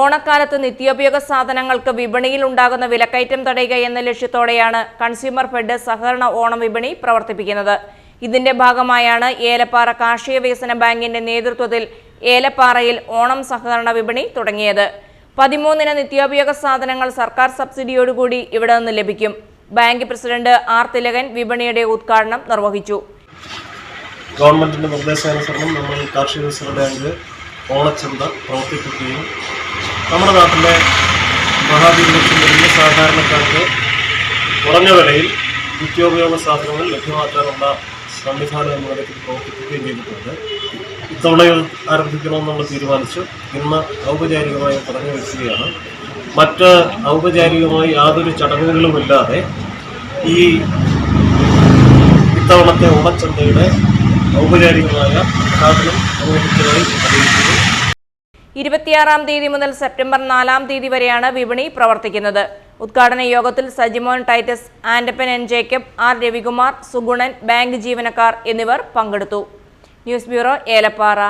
ഓണക്കാലത്ത് നിത്യോപയോഗ സാധനങ്ങൾക്ക് വിപണിയിൽ ഉണ്ടാകുന്ന വിലക്കയറ്റം തടയുക എന്ന ലക്ഷ്യത്തോടെയാണ് കൺസ്യൂമർ ഫെഡ് സഹകരണ ഓണം വിപണി പ്രവർത്തിപ്പിക്കുന്നത്. ഇതിന്റെ ഭാഗമായാണ് ഏലപ്പാറ കാർഷിക വികസന ബാങ്കിന്റെ നേതൃത്വത്തിൽ ഏലപ്പാറയിൽ ഓണം സഹകരണ വിപണി തുടങ്ങിയത്. പതിമൂന്നിന് നിത്യോപയോഗ സാധനങ്ങൾ സർക്കാർ സബ്സിഡിയോടുകൂടി ഇവിടെ നിന്ന് ലഭിക്കും. ബാങ്ക് പ്രസിഡന്റ് ആർ തിലകൻ വിപണിയുടെ ഉദ്ഘാടനം നിർവഹിച്ചു. ഗവൺമെന്റിന്റെ നിർദ്ദേശാനുസരണം നമ്മൾ കാർഷിക വികസന ബാങ്ക് ഓണച്ചന്ത പ്രവർത്തിപ്പിക്കുകയും നമ്മുടെ നാട്ടിലെ മഹാഭൂരിപക്ഷം വരുന്ന സാധാരണക്കാർക്ക് കുറഞ്ഞ വിലയിൽ നിത്യോപയോഗ സാധനങ്ങൾ ലഭ്യമാക്കാനുള്ള സംവിധാനം എന്ന നിലയ്ക്ക് പ്രവർത്തിപ്പിക്കുകയും ചെയ്തിട്ടുണ്ട്. ഇത്തവണ ഇത് ആരംഭിക്കണമെന്ന് നമ്മൾ തീരുമാനിച്ചു. ഇന്ന് ഔപചാരികമായി തുടങ്ങി വയ്ക്കുകയാണ് മറ്റ് ഔപചാരികമായി യാതൊരു ചടങ്ങുകളുമില്ലാതെ ഈ ഇത്തവണത്തെ ഓണച്ചന്തയുടെ ഔപചാരികമായ ഉദ്ഘാടനം അനുവദിച്ചതായി അറിയിക്കുന്നു. ഇരുപത്തിയാറാം തീയതി മുതൽ സെപ്റ്റംബർ നാലാം തീയതി വരെയാണ് വിപണി പ്രവർത്തിക്കുന്നത്. ഉദ്ഘാടന യോഗത്തിൽ Sajimon Titus Andappan N Jacob R Ravikumar Sugunan bank ജീവനക്കാർ എന്നിവർ പങ്കെടുത്തു. News bureau Elappara.